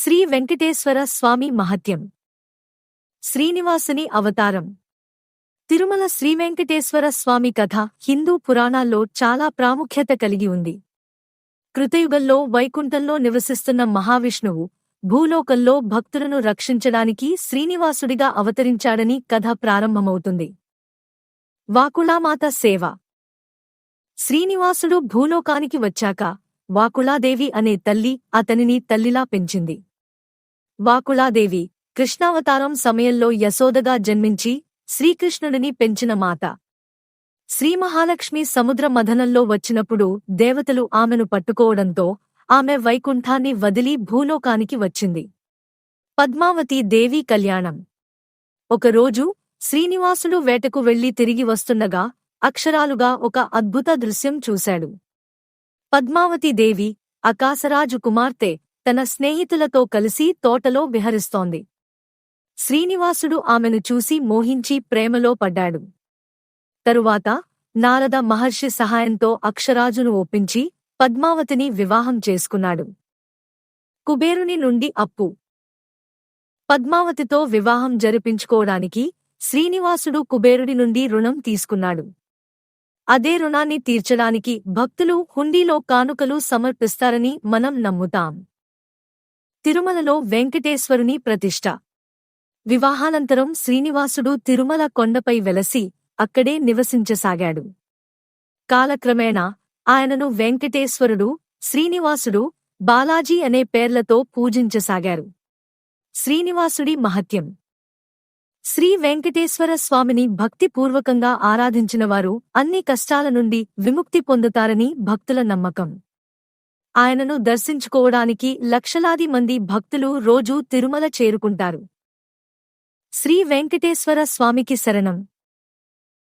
శ్రీ వెంకటేశ్వర స్వామి మహత్యం. శ్రీనివాసుని అవతారం. తిరుమల శ్రీ వెంకటేశ్వర స్వామి కథ హిందూ పురాణాల్లో చాలా ప్రాముఖ్యత కలిగి ఉంది. కృతయుగంలో వైకుంఠంలో నివసిస్తున్న మహావిష్ణువు భూలోకంలో భక్తులను రక్షించడానికి శ్రీనివాసుడిగా అవతరించాడని కథ ప్రారంభమవుతుంది. వాకుళామాత సేవ. శ్రీనివాసుడు భూలోకానికి వచ్చాక వాకుళాదేవి అనే తల్లి అతనిని తల్లిలా పెంచింది. వాకుళాదేవి కృష్ణావతారం సమయంలో యశోదగా జన్మించి శ్రీకృష్ణుడిని పెంచిన మాత. శ్రీమహాలక్ష్మి సముద్ర మథనంలో వచ్చినప్పుడు దేవతలు ఆమెను పట్టుకోవడంతో ఆమె వైకుంఠాన్ని వదిలి భూలోకానికి వచ్చింది. పద్మావతి దేవీ కళ్యాణం. ఒకరోజు శ్రీనివాసుడు వేటకు వెళ్ళి తిరిగి వస్తుండగా అక్షరాలుగా ఒక అద్భుత దృశ్యం చూశాడు. పద్మావతి దేవి అకాశరాజు కుమార్తె తన స్నేహితులతో కలిసి తోటలో విహరిస్తోంది. శ్రీనివాసుడు ఆమెను చూసి మోహించి ప్రేమలో పడ్డాడు. తరువాత నారద మహర్షి సహాయంతో అక్షరాజును ఒప్పించి పద్మావతిని వివాహం చేసుకున్నాడు. కుబేరుని నుండి అప్పు. పద్మావతితో వివాహం జరిపించుకోవడానికి శ్రీనివాసుడు కుబేరుడి నుండి రుణం తీసుకున్నాడు. అదే రుణాన్ని తీర్చడానికి భక్తులు హుండీలో కానుకలు సమర్పిస్తారని మనం నమ్ముతాం. తిరుమలలో వెంకటేశ్వరుని ప్రతిష్ఠ వివాహానంతరం శ్రీనివాసుడు తిరుమల కొండపై వెలసి అక్కడే నివసించసాగాడు. కాలక్రమేణా ఆయనను వెంకటేశ్వరుడు శ్రీనివాసుడు బాలాజీ అనే పేర్లతో పూజించసాగారు. శ్రీనివాసుడి మహత్యం. శ్రీ వెంకటేశ్వర స్వామిని భక్తిపూర్వకంగా ఆరాధించినవారు అన్ని కష్టాల నుండి విముక్తి పొందుతారని భక్తుల నమ్మకం. ఆయనను దర్శించుకోవడానికి లక్షలాది మంది భక్తులు రోజూ తిరుమల చేరుకుంటారు. శ్రీ వెంకటేశ్వర స్వామికి శరణం.